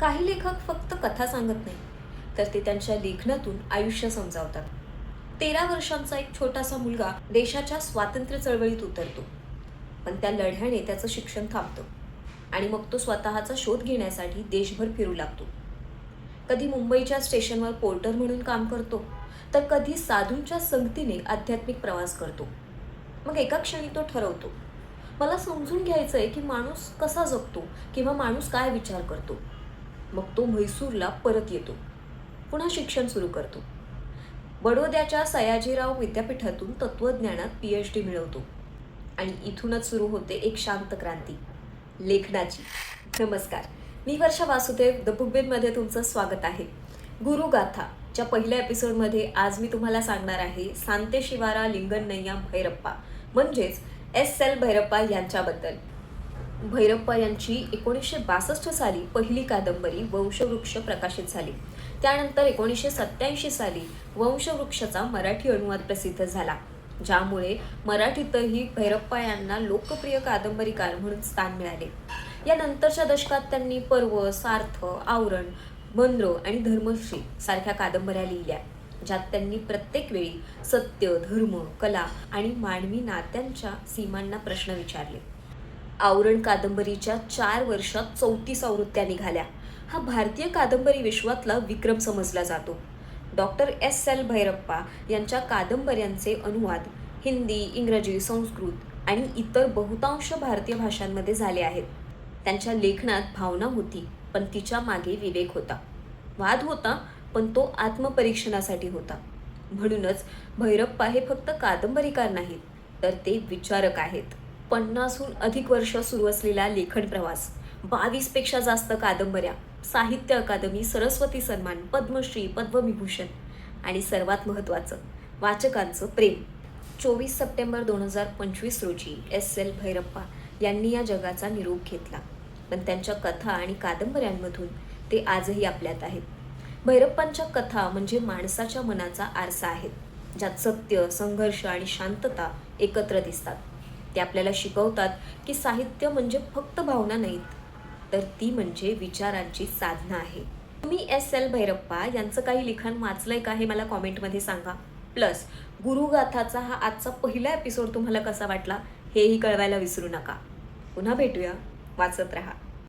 काही लेखक फक्त कथा सांगत नाही तर ते त्यांच्या लेखनातून आयुष्य समजावतात. तेरा वर्षांचा एक छोटासा मुलगा देशाच्या स्वातंत्र्य चळवळीत उतरतो. पण त्या लढ्याने त्याचं शिक्षण थांबतं आणि मग तो स्वतःचा शोध घेण्यासाठी देशभर फिरू लागतो. कधी मुंबईच्या स्टेशनवर पोर्टर म्हणून काम करतो तर कधी साधूंच्या संगतीने आध्यात्मिक प्रवास करतो. मग एका क्षणी तो ठरवतो मला समजून घ्यायचं आहे की माणूस कसा जगतो किंवा माणूस काय विचार करतो. मग तो म्हैसूरला परत येतो. पुन्हा शिक्षण सुरू करतो. बडोद्याच्या सयाजीराव विद्यापीठातून तत्त्वज्ञानात पी एच डी मिळवतो. आणि इथूनच सुरू होते एक शांत क्रांती. लेखनाची. नमस्कार. मी वर्षा वासुदेव द बुकबेनमध्ये तुमचं स्वागत आहे. गुरुगाथा च्या पहिल्या एपिसोडमध्ये आज मी तुम्हाला सांगणार आहे सांते शिवारा लिंगण्णय्या भैरप्पा म्हणजेच एस एल भैरप्पा यांच्याबद्दल. भैरप्पा यांची एकोणीसशे बासष्ट साली पहिली कादंबरी वंशवृक्ष प्रकाशित झाली. त्यानंतर एकोणीसशे सत्याऐंशी साली वंशवृक्षचा मराठी अनुवाद प्रसिद्ध झाला. ज्यामुळे मराठीतही भैरप्पा यांना लोकप्रिय कादंबरीकार म्हणून स्थान मिळाले. या नंतरच्या दशकात त्यांनी पर्व सार्थ आवरण बंद्र आणि धर्मश्री सारख्या कादंबऱ्या लिहिल्या ज्यात त्यांनी प्रत्येक वेळी सत्य धर्म कला आणि मानवी नात्यांच्या सीमांना प्रश्न विचारले. आवरण कादंबरीच्या चार वर्षात चौतीस आवृत्त्या निघाल्या. हा भारतीय कादंबरी विश्वातला विक्रम समजला जातो. Doctor S. एल. भैरप्पा यांच्या कादंबऱ्यांचे अनुवाद हिंदी इंग्रजी संस्कृत आणि इतर बहुतांश भारतीय भाषांमध्ये झाले आहेत. त्यांच्या लेखनात भावना होती पण तिच्यामागे विवेक होता. वाद होता पण तो आत्मपरीक्षणासाठी होता. म्हणूनच भैरप्पा हे फक्त कादंबरीकार नाहीत तर ते विचारक आहेत. पन्नासहून अधिक वर्ष सुरू असलेला लेखन प्रवास. बावीसपेक्षा जास्त कादंबऱ्या साहित्य अकादमी सरस्वती सन्मान पद्मश्री पद्मविभूषण आणि सर्वात महत्त्वाचं वाचकांचं प्रेम. चोवीस सप्टेंबर दोन हजार पंचवीस रोजी एस एल भैरप्पा यांनी या जगाचा निरोप घेतला. पण त्यांच्या कथा आणि कादंबऱ्यांमधून ते आजही आपल्यात आहेत. भैरप्पांच्या कथा म्हणजे माणसाच्या मनाचा आरसा आहेत ज्यात सत्य संघर्ष आणि शांतता एकत्र दिसतात. ते आपल्याला शिकवतात की साहित्य म्हणजे फक्त भावना नाहीत तर ती म्हणजे विचारांची साधना आहे. तुम्ही एस एल भैरप्पा यांचं काही लिखाण वाचलंय का हे मला कॉमेंटमध्ये सांगा. प्लस गुरुगाथाचा हा आजचा पहिला एपिसोड तुम्हाला कसा वाटला हेही कळवायला विसरू नका. पुन्हा भेटूया. वाचत राहा.